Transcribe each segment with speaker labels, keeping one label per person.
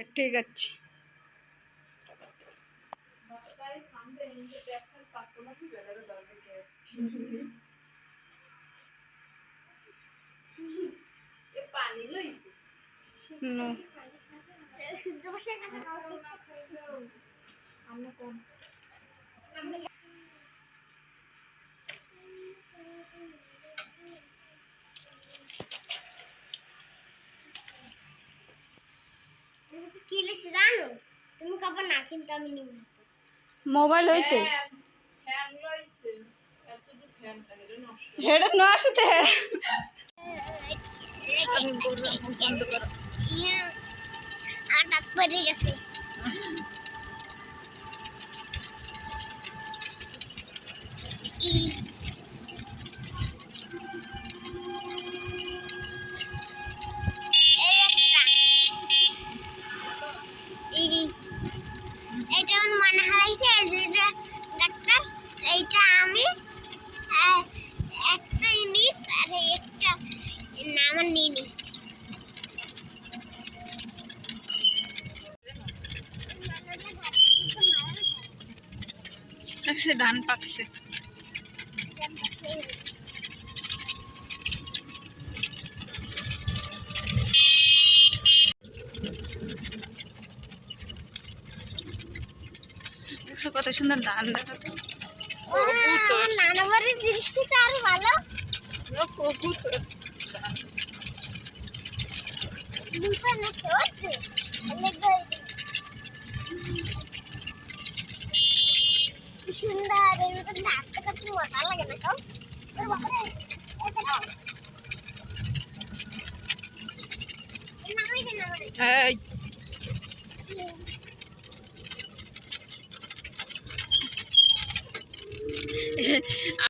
Speaker 1: আচ্ছা ঠিক আছে
Speaker 2: পানি লইছে
Speaker 1: নো।
Speaker 3: সূর্য বসে কাছে আমরা কোন? কিন্তু আমি নিব
Speaker 1: মোবাইল হইতে
Speaker 2: ফ্যান লইছে এতটুকু ফ্যান থাকে এটা নষ্ট
Speaker 1: হেডে ন আসতে
Speaker 3: ডাক পড়ে গেছে
Speaker 1: সে ধান পাকছে। কত সুন্দর ধান দেখা
Speaker 3: দৃষ্টিটা আরও ভালো।
Speaker 2: কবুতর
Speaker 3: এই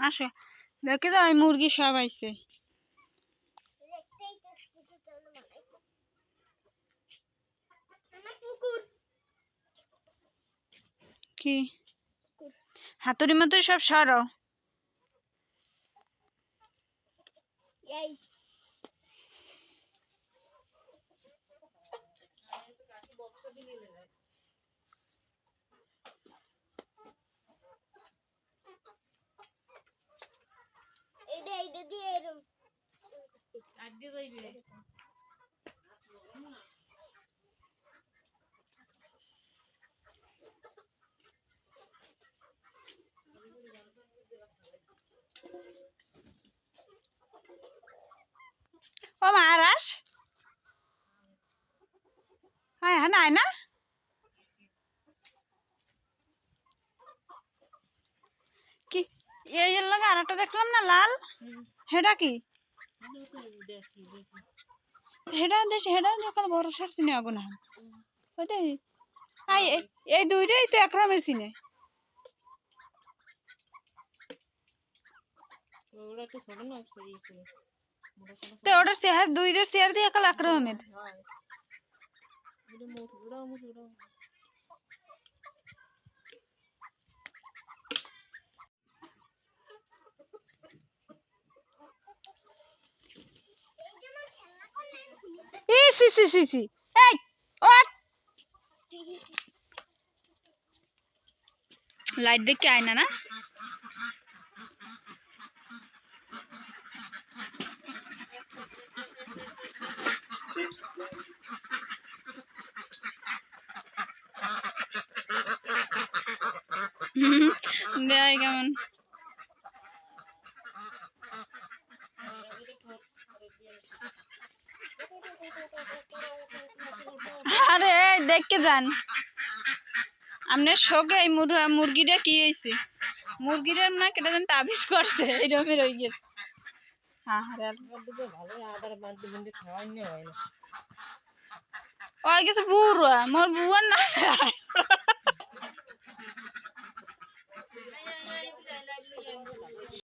Speaker 1: আসো। দেখে তো মুরগি সব আইছে। কি? হাতুড়ি মাতুড়ি সব সরাও
Speaker 3: এই। এইটা এইটা দিয়ে এরম
Speaker 1: ও মহারাজ হ্যাঁ হ্যাঁ নাই না কি এই এর লাগে আর একটা দেখলাম না লাল? হেডা কি? হেডা দেশ হেডা দেখাল বড় সার চিনে আগুন হাম। দে আই এই- এই দুইটাই তো একরামের চিনে।
Speaker 2: সেই
Speaker 1: তো ওটার চেহার দুইটার চেহার দিয়ে একাল একরমের। सी सी सी। सी ए लाइट देख के आए ना ना? देखा আরে দেখকে যান। আপনার শোকে এই মুরগিটা কি হয়েছে মুরগিটা না কেটে দেন তাবিজ করছে এইরকমই রয়ে গেছে। হ্যাঁ হ্যাঁ ওই গেছে বুড়ো, মোর বুয়ার না